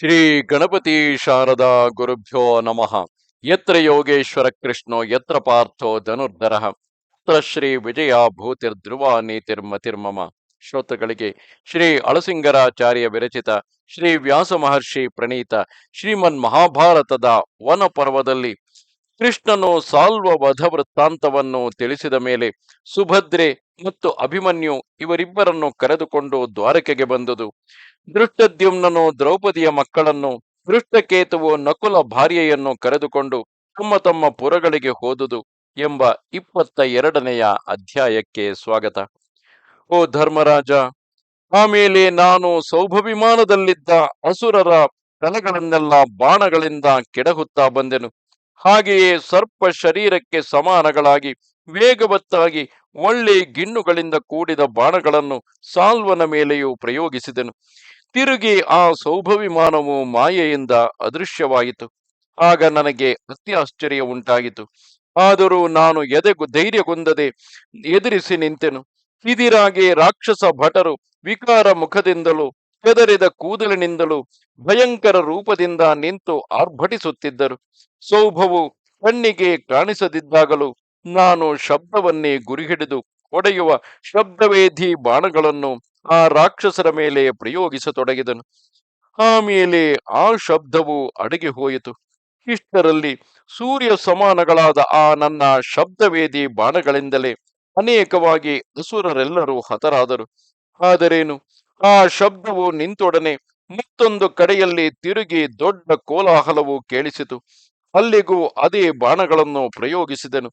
ಶ್ರೀ ಗಣಪತಿ ಶಾರದಾ ಗುರುಭ್ಯೋ ನಮಃ. ಯತ್ರ ಯೋಗೇಶ್ವರ ಕೃಷ್ಣೋ, ಯತ್ರ ಪಾರ್ಥೋ ಧನುರ್ಧರ. ಯತ್ರ ಶ್ರೀ ವಿಜಯ ಭೂತಿರ್ಧ್ರುವ ನೀತಿರ್ಮತಿರ್ಮಮ ಶ್ರೋತೃಗಳಿಗೆ ಶ್ರೀ ಅಳಸಿಂಗರಾಚಾರ್ಯ ವಿರಚಿತ ಶ್ರೀ ವ್ಯಾಸ ಮಹರ್ಷಿ ಪ್ರಣೀತ ಶ್ರೀಮನ್ ಮಹಾಭಾರತದ ವನ ಪರ್ವದಲ್ಲಿ ಕೃಷ್ಣನು ಸಾಲ್ವ ವಧ ವೃತ್ತಾಂತವನ್ನು ತಿಳಿಸಿದ ಮೇಲೆ ಸುಭದ್ರೆ ಮತ್ತು ಅಭಿಮನ್ಯು ಇವರಿಬ್ಬರನ್ನು ಕರೆದುಕೊಂಡು ದ್ವಾರಕೆಗೆ ಬಂದುದು. ದೃಷ್ಟದ್ಯುಮ್ನನು ದ್ರೌಪದಿಯ ಮಕ್ಕಳನ್ನು ದೃಷ್ಟಕೇತುವು ನಕುಲ ಭಾರ್ಯೆಯನ್ನು ಕರೆದುಕೊಂಡು ತಮ್ಮ ತಮ್ಮ ಪುರಗಳಿಗೆ ಹೋದುದು ಎಂಬ ಇಪ್ಪತ್ತ ಎರಡನೆಯ ಅಧ್ಯಾಯಕ್ಕೆ ಸ್ವಾಗತ. ಓ ಧರ್ಮರಾಜ ಆಮೇಲೆ ನಾನು ಸೌಭವಿಮಾನದಲ್ಲಿದ್ದ ಅಸುರರ ತಲೆಗಳನ್ನೆಲ್ಲ ಬಾಣಗಳಿಂದ ಕೆಡಹುತ್ತಾ ಬಂದೆನು. ಹಾಗೆಯೇ ಸರ್ಪ ಶರೀರಕ್ಕೆ ಸಮಾನಗಳಾಗಿ, ವೇಗವತ್ತಾಗಿ, ಒಳ್ಳೆ ಗಿಣ್ಣುಗಳಿಂದ ಕೂಡಿದ ಬಾಣಗಳನ್ನು ಸಾಲ್ವನ ಮೇಲೆಯೂ ಪ್ರಯೋಗಿಸಿದನು. ತಿರುಗಿ ಆ ಸೌಭವಿಮಾನವು ಮಾಯೆಯಿಂದ ಅದೃಶ್ಯವಾಯಿತು. ಆಗ ನನಗೆ ಅತ್ಯಾಶ್ಚರ್ಯ ಉಂಟಾಗಿತು ಆದರೂ ನಾನು ಎದೆಗು ಧೈರ್ಯಗೊಂದದೆ ಎದುರಿಸಿ ನಿಂತೆನು. ಇದಿರಾಗಿ ರಾಕ್ಷಸ ಭಟರು ವಿಕಾರ ಮುಖದಿಂದಲೂ ಕೆದರಿದ ಕೂದಲಿನಿಂದಲೂ ಭಯಂಕರ ರೂಪದಿಂದ ನಿಂತು ಆರ್ಭಟಿಸುತ್ತಿದ್ದರು. ಸೌಭವು ಕಣ್ಣಿಗೆ ಕಾಣಿಸದಿದ್ದಾಗಲೂ ನಾನು ಶಬ್ದವನ್ನೇ ಗುರಿಹಿಡಿದು ಒಡೆಯುವ ಶಬ್ದವೇಧಿ ಬಾಣಗಳನ್ನು ಆ ರಾಕ್ಷಸರ ಮೇಲೆ ಪ್ರಯೋಗಿಸತೊಡಗಿದನು. ಆಮೇಲೆ ಆ ಶಬ್ದವು ಅಡಗಿ ಹೋಯಿತು. ಇಷ್ಟರಲ್ಲಿ ಸೂರ್ಯ ಸಮಾನಗಳಾದ ಆ ನನ್ನ ಶಬ್ದವೇದಿ ಬಾಣಗಳಿಂದಲೇ ಅನೇಕವಾಗಿ ಅಸುರರೆಲ್ಲರೂ ಹತರಾದರು. ಆದರೇನು? ಆ ಶಬ್ದವು ನಿಂತೊಡನೆ ಮತ್ತೊಂದು ಕಡೆಯಲ್ಲಿ ತಿರುಗಿ ದೊಡ್ಡ ಕೋಲಾಹಲವು ಕೇಳಿಸಿತು. ಅಲ್ಲಿಗೂ ಅದೇ ಬಾಣಗಳನ್ನು ಪ್ರಯೋಗಿಸಿದನು.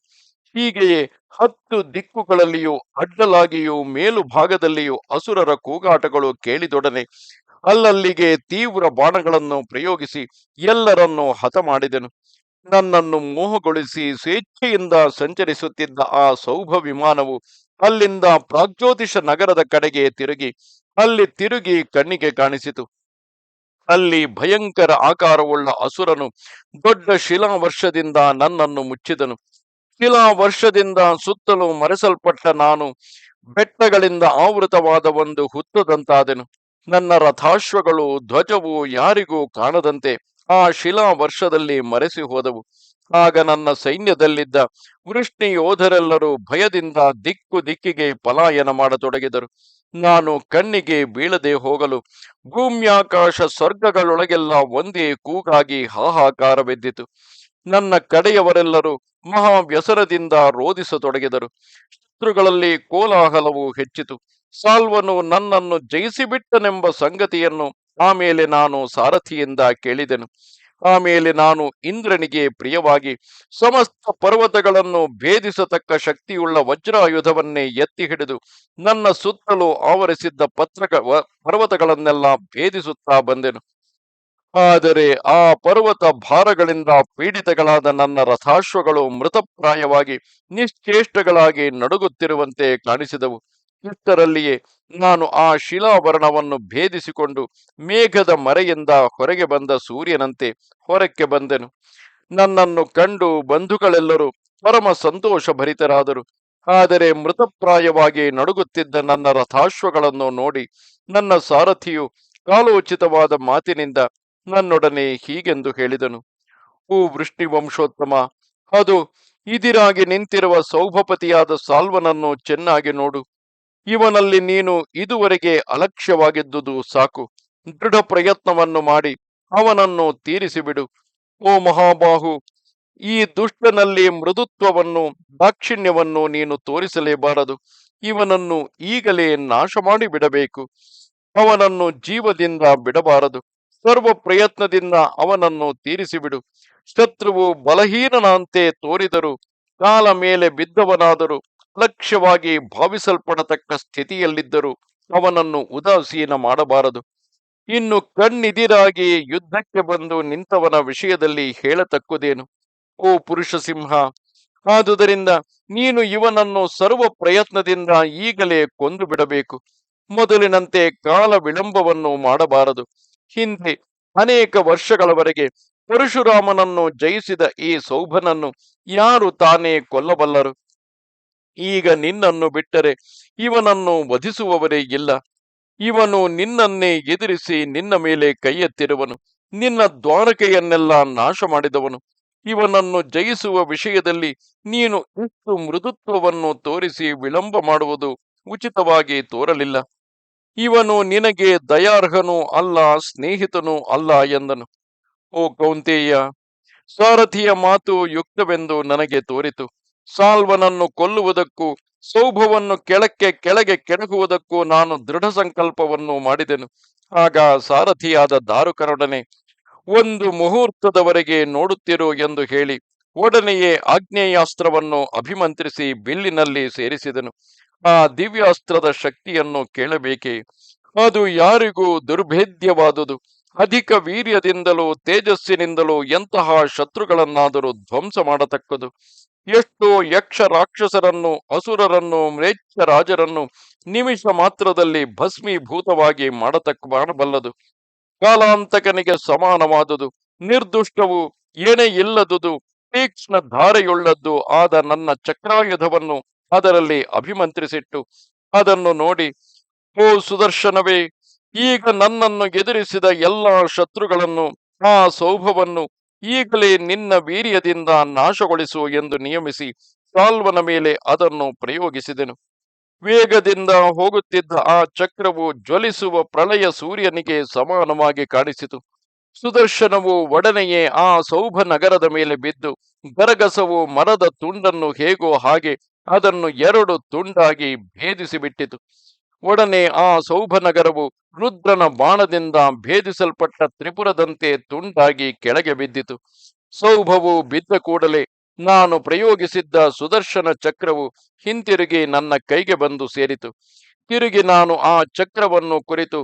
ಹೀಗೆಯೇ ಹತ್ತು ದಿಕ್ಕುಗಳಲ್ಲಿಯೂ ಅಡ್ಡಲಾಗಿಯೂ ಮೇಲು ಭಾಗದಲ್ಲಿಯೂ ಅಸುರರ ಕೂಗಾಟಗಳು ಕೇಳಿದೊಡನೆ ಅಲ್ಲಲ್ಲಿಗೆ ತೀವ್ರ ಬಾಣಗಳನ್ನು ಪ್ರಯೋಗಿಸಿ ಎಲ್ಲರನ್ನೂ ಹತ ಮಾಡಿದನು ನನ್ನನ್ನು ಮೋಹಗೊಳಿಸಿ ಸ್ವೇಚ್ಛೆಯಿಂದ ಸಂಚರಿಸುತ್ತಿದ್ದ ಆ ಸೌಭ ವಿಮಾನವು ಅಲ್ಲಿಂದ ಪ್ರಾಗ್ಜ್ಯೋತಿಷ ನಗರದ ಕಡೆಗೆ ತಿರುಗಿ ಅಲ್ಲಿ ತಿರುಗಿ ಕಣ್ಣಿಗೆ ಕಾಣಿಸಿತು. ಅಲ್ಲಿ ಭಯಂಕರ ಆಕಾರವುಳ್ಳ ಅಸುರನು ದೊಡ್ಡ ಶಿಲಾವರ್ಷದಿಂದ ನನ್ನನ್ನು ಮುಚ್ಚಿದನು. ಶಿಲಾ ವರ್ಷದಿಂದ ಸುತ್ತಲೂ ಮರೆಸಲ್ಪಟ್ಟ ನಾನು ಬೆಟ್ಟಗಳಿಂದ ಆವೃತವಾದ ಒಂದು ಹುತ್ತದಂತಾದೆನು. ನನ್ನ ರಥಾಶ್ವಗಳು ಧ್ವಜವು ಯಾರಿಗೂ ಕಾಣದಂತೆ ಆ ಶಿಲಾ ವರ್ಷದಲ್ಲಿ ಮರೆಸಿ ಹೋದವು ಆಗ ನನ್ನ ಸೈನ್ಯದಲ್ಲಿದ್ದ ವೃಷ್ಣಿ ಯೋಧರೆಲ್ಲರೂ ಭಯದಿಂದ ದಿಕ್ಕು ದಿಕ್ಕಿಗೆ ಪಲಾಯನ ಮಾಡತೊಡಗಿದರು. ನಾನು ಕಣ್ಣಿಗೆ ಬೀಳದೆ ಹೋಗಲು ಭೂಮ್ಯಾಕಾಶ ಸ್ವರ್ಗಗಳೊಳಗೆಲ್ಲ ಒಂದೇ ಕೂಗಾಗಿ ಹಾಹಾಕಾರವೆದ್ದಿತು. ನನ್ನ ಕಡೆಯವರೆಲ್ಲರೂ ಮಹಾ ವ್ಯಸನದಿಂದ ರೋಧಿಸತೊಡಗಿದರು. ಶತ್ರುಗಳಲ್ಲಿ ಕೋಲಾಹಲವು ಹೆಚ್ಚಿತು. ಸಾಲ್ವನು ನನ್ನನ್ನು ಜಯಿಸಿಬಿಟ್ಟನೆಂಬ ಸಂಗತಿಯನ್ನು ಆಮೇಲೆ ನಾನು ಸಾರಥಿಯಿಂದ ಕೇಳಿದೆನು. ಆಮೇಲೆ ನಾನು ಇಂದ್ರನಿಗೆ ಪ್ರಿಯವಾಗಿ ಸಮಸ್ತ ಪರ್ವತಗಳನ್ನು ಭೇದಿಸತಕ್ಕ ಶಕ್ತಿಯುಳ್ಳ ವಜ್ರಾಯುಧವನ್ನೇ ಎತ್ತಿ ಹಿಡಿದು ನನ್ನ ಸುತ್ತಲೂ ಆವರಿಸಿದ್ದ ಪತ್ರಕ ಪರ್ವತಗಳನ್ನೆಲ್ಲ ಭೇದಿಸುತ್ತಾ ಬಂದೆನು. ಆದರೆ ಆ ಪರ್ವತ ಭಾರಗಳಿಂದ ಪೀಡಿತಗಳಾದ ನನ್ನ ರಥಾಶ್ವಗಳು ಮೃತಪ್ರಾಯವಾಗಿ ನಿಶ್ಚೇಷ್ಟಗಳಾಗಿ ನಡುಗುತ್ತಿರುವಂತೆ ಕಾಣಿಸಿದವು. ಇಷ್ಟರಲ್ಲಿಯೇ ನಾನು ಆ ಶಿಲಾವರಣವನ್ನು ಭೇದಿಸಿಕೊಂಡು ಮೇಘದ ಮರೆಯಿಂದ ಹೊರಗೆ ಬಂದ ಸೂರ್ಯನಂತೆ ಹೊರಕ್ಕೆ ಬಂದೆನು. ನನ್ನನ್ನು ಕಂಡು ಬಂಧುಗಳೆಲ್ಲರೂ ಪರಮ ಸಂತೋಷ ಭರಿತರಾದರು ಆದರೆ ಮೃತಪ್ರಾಯವಾಗಿ ನಡುಗುತ್ತಿದ್ದ ನನ್ನ ರಥಾಶ್ವಗಳನ್ನು ನೋಡಿ ನನ್ನ ಸಾರಥಿಯು ಕಾಲೋಚಿತವಾದ ಮಾತಿನಿಂದ ನನ್ನೊಡನೆ ಹೀಗೆಂದು ಹೇಳಿದನು. ಓ ವೃಷ್ಣಿ ವಂಶೋತ್ತಮ ಅದು ಇದಿರಾಗಿ ನಿಂತಿರುವ ಸೌಭಪತಿಯಾದ ಸಾಲ್ವನನ್ನು ಚೆನ್ನಾಗಿ ನೋಡು. ಇವನಲ್ಲಿ ನೀನು ಇದುವರೆಗೆ ಅಲಕ್ಷ್ಯವಾಗಿದ್ದುದು ಸಾಕು. ದೃಢ ಪ್ರಯತ್ನವನ್ನು ಮಾಡಿ ಅವನನ್ನು ತೀರಿಸಿಬಿಡು. ಓ ಮಹಾಬಾಹು, ಈ ದುಷ್ಟನಲ್ಲಿ ಮೃದುತ್ವವನ್ನು, ದಾಕ್ಷಿಣ್ಯವನ್ನು ನೀನು ತೋರಿಸಲೇಬಾರದು. ಇವನನ್ನು ಈಗಲೇ ನಾಶ ಮಾಡಿ ಬಿಡಬೇಕು ಅವನನ್ನು ಜೀವದಿಂದ ಬಿಡಬಾರದು. ಸರ್ವ ಪ್ರಯತ್ನದಿಂದ ಅವನನ್ನು ತೀರಿಸಿಬಿಡು. ಶತ್ರುವು ಬಲಹೀನನಂತೆ ತೋರಿದರು, ಕಾಲ ಮೇಲೆ ಬಿದ್ದವನಾದರೂ ಲಕ್ಷ್ಯವಾಗಿ ಭಾವಿಸಲ್ಪಡತಕ್ಕ ಸ್ಥಿತಿಯಲ್ಲಿದ್ದರೂ ಅವನನ್ನು ಉದಾಸೀನ ಮಾಡಬಾರದು. ಇನ್ನು ಕಣ್ಣಿದಿರಾಗಿ ಯುದ್ಧಕ್ಕೆ ಬಂದು ನಿಂತವನ ವಿಷಯದಲ್ಲಿ ಹೇಳತಕ್ಕುದೇನು? ಓ ಪುರುಷ ಸಿಂಹ, ಆದುದರಿಂದ ನೀನು ಇವನನ್ನು ಸರ್ವ ಪ್ರಯತ್ನದಿಂದ ಈಗಲೇ ಕೊಂದು ಬಿಡಬೇಕು ಮೊದಲಿನಂತೆ ಕಾಲ ವಿಳಂಬವನ್ನು ಮಾಡಬಾರದು. ಹಿಂದೆ ಅನೇಕ ವರ್ಷಗಳವರೆಗೆ ಪರಶುರಾಮನನ್ನು ಜಯಿಸಿದ ಈ ಸೌಭನನ್ನು ಯಾರು ತಾನೇ ಕೊಲ್ಲಬಲ್ಲರು? ಈಗ ನಿನ್ನನ್ನು ಬಿಟ್ಟರೆ ಇವನನ್ನು ವಧಿಸುವವರೇ ಇಲ್ಲ. ಇವನು ನಿನ್ನನ್ನೇ ಎದುರಿಸಿ ನಿನ್ನ ಮೇಲೆ ಕೈಯೆತ್ತಿರುವನು. ನಿನ್ನ ದ್ವಾರಕೆಯನ್ನೆಲ್ಲ ನಾಶ ಮಾಡಿದವನು ಇವನನ್ನು ಜಯಿಸುವ ವಿಷಯದಲ್ಲಿ ನೀನು ಇಷ್ಟು ಮೃದುತ್ವವನ್ನು ತೋರಿಸಿ ವಿಳಂಬ ಮಾಡುವುದು ಉಚಿತವಾಗಿ ತೋರಲಿಲ್ಲ. ಇವನು ನಿನಗೆ ದಯಾರ್ಹನೂ ಅಲ್ಲ, ಸ್ನೇಹಿತನೂ ಅಲ್ಲ ಎಂದನು. ಓ ಕೌಂತೇಯ, ಸಾರಥಿಯ ಮಾತು ಯುಕ್ತವೆಂದು ನನಗೆ ತೋರಿತು. ಸಾಲ್ವನನ್ನು ಕೊಲ್ಲುವುದಕ್ಕೂ, ಸೌಭವನ್ನು ಕೆಳಕ್ಕೆ, ಕೆಳಗೆ ಕೆಣಕುವುದಕ್ಕೂ ನಾನು ದೃಢ ಸಂಕಲ್ಪವನ್ನು ಮಾಡಿದೆನು. ಆಗ ಸಾರಥಿಯಾದ ದಾರುಕರೊಡನೆ, ಒಂದು ಮುಹೂರ್ತದವರೆಗೆ ನೋಡುತ್ತಿರು ಎಂದು ಹೇಳಿ, ಒಡನೆಯೇ ಆಗ್ನೇಯಾಸ್ತ್ರವನ್ನು ಅಭಿಮಂತ್ರಿಸಿ ಬಿಲ್ಲಿನಲ್ಲಿ ಸೇರಿಸಿದನು. ಆ ದಿವ್ಯಾಸ್ತ್ರದ ಶಕ್ತಿಯನ್ನು ಕೇಳಬೇಕೆ? ಅದು ಯಾರಿಗೂ ದುರ್ಭೇದ್ಯವಾದುದು. ಅಧಿಕ ವೀರ್ಯದಿಂದಲೂ ತೇಜಸ್ಸಿನಿಂದಲೂ ಎಂತಹ ಶತ್ರುಗಳನ್ನಾದರೂ ಧ್ವಂಸ ಮಾಡತಕ್ಕದು. ಎಷ್ಟೋ ಯಕ್ಷ ರಾಕ್ಷಸರನ್ನು, ಅಸುರರನ್ನು, ಮ್ಲೇಚ್ಛ ರಾಜರನ್ನು ನಿಮಿಷ ಮಾತ್ರದಲ್ಲಿ ಭಸ್ಮೀಭೂತವಾಗಿ ಮಾಡತಕ್ಕ ಮಾಡಬಲ್ಲದು ಕಾಲಾಂತಕನಿಗೆ ಸಮಾನವಾದುದು, ನಿರ್ದುಷ್ಟವು ಏನೇ ಇಲ್ಲದುದು, ತೀಕ್ಷ್ಣ ಧಾರೆಯುಳ್ಳದ್ದು ಆದ ನನ್ನ ಚಕ್ರಾಯುಧವನ್ನು ಅದರಲ್ಲಿ ಅಭಿಮಂತ್ರಿಸಿಟ್ಟು, ಅದನ್ನು ನೋಡಿ, ಓ ಸುದರ್ಶನವೇ, ಈಗ ನನ್ನನ್ನು ಎದುರಿಸಿದ ಎಲ್ಲ ಶತ್ರುಗಳನ್ನು, ಆ ಸೌಭವನ್ನು ಈಗಲೇ ನಿನ್ನ ವೀರ್ಯದಿಂದ ನಾಶಗೊಳಿಸು ಎಂದು ನಿಯಮಿಸಿ ಸಾಲ್ವನ ಮೇಲೆ ಅದನ್ನು ಪ್ರಯೋಗಿಸಿದೆನು. ವೇಗದಿಂದ ಹೋಗುತ್ತಿದ್ದ ಆ ಚಕ್ರವು ಜ್ವಲಿಸುವ ಪ್ರಳಯ ಸೂರ್ಯನಿಗೆ ಸಮಾನವಾಗಿ ಕಾಣಿಸಿತು. ಸುದರ್ಶನವು ಒಡನೆಯೇ ಆ ಸೌಭ ನಗರದ ಮೇಲೆ ಬಿದ್ದು, ಗರಗಸವು ಮರದ ತುಂಡನ್ನು ಹೇಗೋ ಹಾಗೆ ಅದನ್ನು ಎರಡು ತುಂಡಾಗಿ ಭೇದಿಸಿ ಬಿಟ್ಟಿತು ಒಡನೆ ಆ ಸೌಭನಗರವು ರುದ್ರನ ಬಾಣದಿಂದ ಭೇದಿಸಲ್ಪಟ್ಟ ತ್ರಿಪುರದಂತೆ ತುಂಡಾಗಿ ಕೆಳಗೆ ಬಿದ್ದಿತು. ಸೌಭವು ಬಿದ್ದ ಕೂಡಲೇ ನಾನು ಪ್ರಯೋಗಿಸಿದ್ದ ಸುದರ್ಶನ ಚಕ್ರವು ಹಿಂತಿರುಗಿ ನನ್ನ ಕೈಗೆ ಬಂದು ಸೇರಿತು. ತಿರುಗಿ ನಾನು ಆ ಚಕ್ರವನ್ನು ಕುರಿತು,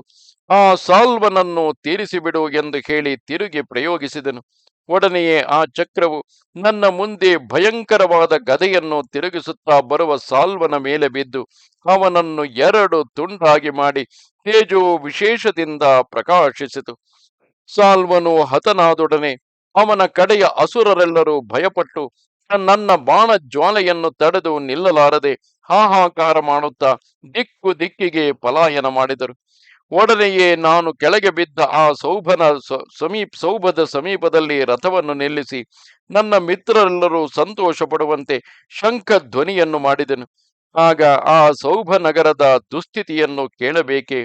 ಆ ಸಾಲ್ವನನ್ನು ತೀರಿಸಿಬಿಡು ಎಂದು ಹೇಳಿ ತಿರುಗಿ ಪ್ರಯೋಗಿಸಿದನು. ಒಡನೆಯೇ ಆ ಚಕ್ರವು ನನ್ನ ಮುಂದೆ ಭಯಂಕರವಾದ ಗದೆಯನ್ನು ತಿರುಗಿಸುತ್ತಾ ಬರುವ ಸಾಲ್ವನ ಮೇಲೆ ಬಿದ್ದು ಅವನನ್ನು ಎರಡು ತುಂಡಾಗಿ ಮಾಡಿ ತೇಜೋ ವಿಶೇಷದಿಂದ ಪ್ರಕಾಶಿಸಿತು. ಸಾಲ್ವನು ಹತನಾದೊಡನೆ ಅವನ ಕಡೆಯ ಅಸುರರೆಲ್ಲರೂ ಭಯಪಟ್ಟು ನನ್ನ ಬಾಣ ಜ್ವಾಲೆಯನ್ನು ತಡೆದು ನಿಲ್ಲಲಾರದೆ ಹಾಹಾಕಾರ ಮಾಡುತ್ತಾ ದಿಕ್ಕು ದಿಕ್ಕಿಗೆ ಪಲಾಯನ ಮಾಡಿದರು. ಒಡನೆಯೇ ನಾನು ಕೆಳಗೆ ಬಿದ್ದ ಆ ಸೌಭನ ಸಮೀಪ, ಸೌಭದ ಸಮೀಪದಲ್ಲಿ ರಥವನ್ನು ನಿಲ್ಲಿಸಿ ನನ್ನ ಮಿತ್ರರೆಲ್ಲರೂ ಸಂತೋಷ ಪಡುವಂತೆ ಶಂಖ ಧ್ವನಿಯನ್ನು ಮಾಡಿದೆನು. ಆಗ ಆ ಸೌಭ ನಗರದ ದುಸ್ಥಿತಿಯನ್ನು ಕೇಳಬೇಕೆ?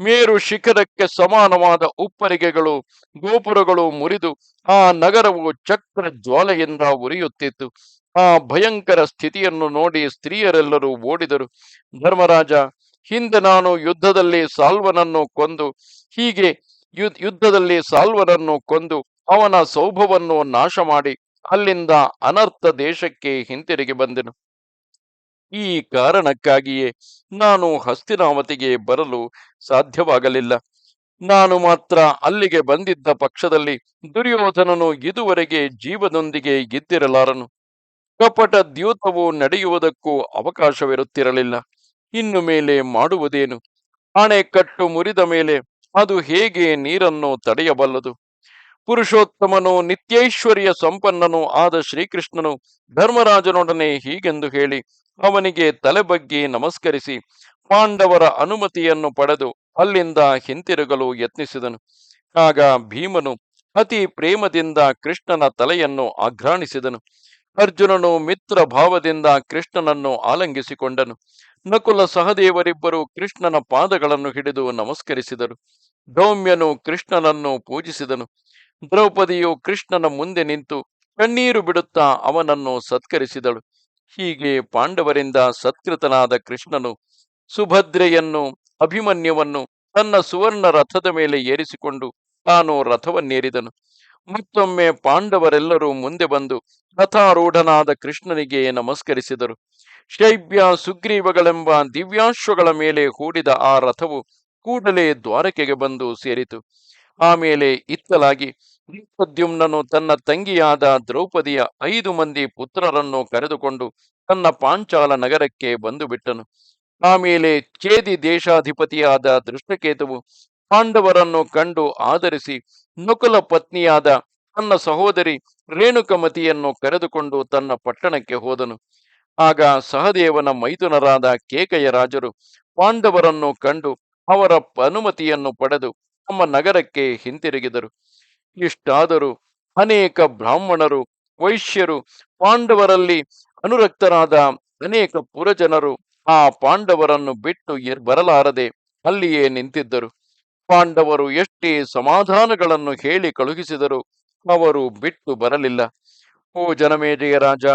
ಮೇರು ಶಿಖರಕ್ಕೆ ಸಮಾನವಾದ ಉಪ್ಪರಿಗೆಗಳು, ಗೋಪುರಗಳು ಮುರಿದು ಆ ನಗರವು ಚಕ್ರ ಜ್ವಾಲೆಯಿಂದ ಉರಿಯುತ್ತಿತ್ತು. ಆ ಭಯಂಕರ ಸ್ಥಿತಿಯನ್ನು ನೋಡಿ ಸ್ತ್ರೀಯರೆಲ್ಲರೂ ಓಡಿದರು. ಧರ್ಮರಾಜ ಹಿಂದೆ ನಾನು ಯುದ್ಧದಲ್ಲಿ ಸಾಲ್ವನನ್ನು ಕೊಂದು, ಹೀಗೆ ಯುದ್ಧದಲ್ಲಿ ಸಾಲ್ವನನ್ನು ಕೊಂದು, ಅವನ ಸೌಭವನ್ನು ನಾಶ ಮಾಡಿ ಅಲ್ಲಿಂದ ಅನರ್ಥ ದೇಶಕ್ಕೆ ಹಿಂತಿರುಗಿ ಬಂದೆನು. ಈ ಕಾರಣಕ್ಕಾಗಿಯೇ ನಾನು ಹಸ್ತಿನಾವತಿಗೆ ಬರಲು ಸಾಧ್ಯವಾಗಲಿಲ್ಲ. ನಾನು ಮಾತ್ರ ಅಲ್ಲಿಗೆ ಬಂದಿದ್ದ ಪಕ್ಷದಲ್ಲಿ ದುರ್ಯೋಧನನು ಇದುವರೆಗೆ ಜೀವದೊಂದಿಗೆ ಇದ್ದಿರಲಾರನು ಕಪಟ ದ್ಯೂತವು ನಡೆಯುವುದಕ್ಕೂ ಅವಕಾಶವಿರುತ್ತಿರಲಿಲ್ಲ. ಇನ್ನು ಮೇಲೆ ಮಾಡುವುದೇನು? ಅಣೆಕಟ್ಟು ಮುರಿದ ಮೇಲೆ ಅದು ಹೇಗೆ ನೀರನ್ನು ತಡೆಯಬಲ್ಲದು? ಪುರುಷೋತ್ತಮನು ನಿತ್ಯೈಶ್ವರ್ಯ ಸಂಪನ್ನನೂ ಆದ ಶ್ರೀಕೃಷ್ಣನು ಧರ್ಮರಾಜನೊಡನೆ ಹೀಗೆಂದು ಹೇಳಿ ಅವನಿಗೆ ತಲೆಬಗ್ಗಿ ನಮಸ್ಕರಿಸಿ ಪಾಂಡವರ ಅನುಮತಿಯನ್ನು ಪಡೆದು ಅಲ್ಲಿಂದ ಹಿಂತಿರುಗಲು ಯತ್ನಿಸಿದನು. ಆಗ ಭೀಮನು ಅತಿ ಪ್ರೇಮದಿಂದ ಕೃಷ್ಣನ ತಲೆಯನ್ನು ಆಘ್ರಾಣಿಸಿದನು. ಅರ್ಜುನನು ಮಿತ್ರ ಭಾವದಿಂದ ಕೃಷ್ಣನನ್ನು ಆಲಂಗಿಸಿಕೊಂಡನು. ನಕುಲ ಸಹದೇವರಿಬ್ಬರು ಕೃಷ್ಣನ ಪಾದಗಳನ್ನು ಹಿಡಿದು ನಮಸ್ಕರಿಸಿದರು. ಧೌಮ್ಯನು ಕೃಷ್ಣನನ್ನು ಪೂಜಿಸಿದನು. ದ್ರೌಪದಿಯು ಕೃಷ್ಣನ ಮುಂದೆ ನಿಂತು ಕಣ್ಣೀರು ಬಿಡುತ್ತಾ ಅವನನ್ನು ಸತ್ಕರಿಸಿದಳು. ಹೀಗೆ ಪಾಂಡವರಿಂದ ಸತ್ಕೃತನಾದ ಕೃಷ್ಣನು ಸುಭದ್ರೆಯನ್ನು, ಅಭಿಮನ್ಯುವನ್ನು ತನ್ನ ಸುವರ್ಣ ರಥದ ಮೇಲೆ ಏರಿಸಿಕೊಂಡು ತಾನು ರಥವನ್ನೇರಿದನು. ಮತ್ತೊಮ್ಮೆ ಪಾಂಡವರೆಲ್ಲರೂ ಮುಂದೆ ಬಂದು ರಥಾರೂಢನಾದ ಕೃಷ್ಣನಿಗೆ ನಮಸ್ಕರಿಸಿದರು. ಶೈಬ್ಯ ಸುಗ್ರೀವಗಳೆಂಬ ದಿವ್ಯಾಶ್ವಗಳ ಮೇಲೆ ಹೂಡಿದ ಆ ರಥವು ಕೂಡಲೇ ದ್ವಾರಕೆಗೆ ಬಂದು ಸೇರಿತು. ಆಮೇಲೆ ಇತ್ತಲಾಗಿ ದ್ರೌಪದ್ಯುಮ್ನನು ತನ್ನ ತಂಗಿಯಾದ ದ್ರೌಪದಿಯ ಐದು ಮಂದಿ ಪುತ್ರರನ್ನು ಕರೆದುಕೊಂಡು ತನ್ನ ಪಾಂಚಾಲ ನಗರಕ್ಕೆ ಬಂದು ಬಿಟ್ಟನು ಆಮೇಲೆ ಚೇದಿ ದೇಶಾಧಿಪತಿಯಾದ ದೃಷ್ಟಕೇತುವು ಪಾಂಡವರನ್ನು ಕಂಡು ಆಧರಿಸಿ ನಕುಲ ಪತ್ನಿಯಾದ ತನ್ನ ಸಹೋದರಿ ರೇಣುಕಮತಿಯನ್ನು ಕರೆದುಕೊಂಡು ತನ್ನ ಪಟ್ಟಣಕ್ಕೆ ಹೋದನು. ಆಗ ಸಹದೇವನ ಮೈದುನರಾದ ಕೇಕಯ ರಾಜರು ಪಾಂಡವರನ್ನು ಕಂಡು ಅವರ ಅನುಮತಿಯನ್ನು ಪಡೆದು ತಮ್ಮ ನಗರಕ್ಕೆ ಹಿಂತಿರುಗಿದರು. ಇಷ್ಟಾದರೂ ಅನೇಕ ಬ್ರಾಹ್ಮಣರು, ವೈಶ್ಯರು, ಪಾಂಡವರಲ್ಲಿ ಅನುರಕ್ತರಾದ ಅನೇಕ ಪುರಜನರು ಆ ಪಾಂಡವರನ್ನು ಬಿಟ್ಟು ಬರಲಾರದೆ ಅಲ್ಲಿಯೇ ನಿಂತಿದ್ದರು. ಪಾಂಡವರು ಎಷ್ಟೇ ಸಮಾಧಾನಗಳನ್ನು ಹೇಳಿ ಕಳುಹಿಸಿದರು ಅವರು ಬಿಟ್ಟು ಬರಲಿಲ್ಲ. ಓ ಜನಮೇಜಯ ರಾಜ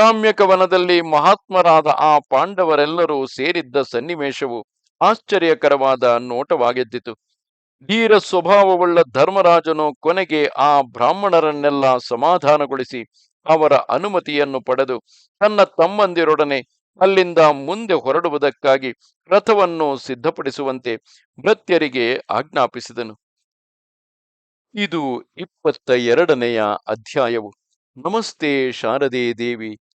ಕಾಮ್ಯಕವನದಲ್ಲಿ ಮಹಾತ್ಮರಾದ ಆ ಪಾಂಡವರೆಲ್ಲರೂ ಸೇರಿದ್ದ ಸನ್ನಿವೇಶವು ಆಶ್ಚರ್ಯಕರವಾದ ನೋಟವಾಗೆದ್ದಿತು. ಧೀರ ಸ್ವಭಾವವುಳ್ಳ ಧರ್ಮರಾಜನು ಕೊನೆಗೆ ಆ ಬ್ರಾಹ್ಮಣರನ್ನೆಲ್ಲ ಸಮಾಧಾನಗೊಳಿಸಿ ಅವರ ಅನುಮತಿಯನ್ನು ಪಡೆದು ತನ್ನ ತಮ್ಮಂದಿರೊಡನೆ ಅಲ್ಲಿಂದ ಮುಂದೆ ಹೊರಡುವುದಕ್ಕಾಗಿ ರಥವನ್ನು ಸಿದ್ಧಪಡಿಸುವಂತೆ ಭೃತ್ಯರಿಗೆ ಆಜ್ಞಾಪಿಸಿದನು. ಇದು ಇಪ್ಪತ್ತ ಎರಡನೆಯ ಅಧ್ಯಾಯವು. ನಮಸ್ತೆ ಶಾರದೇ ದೇವಿ.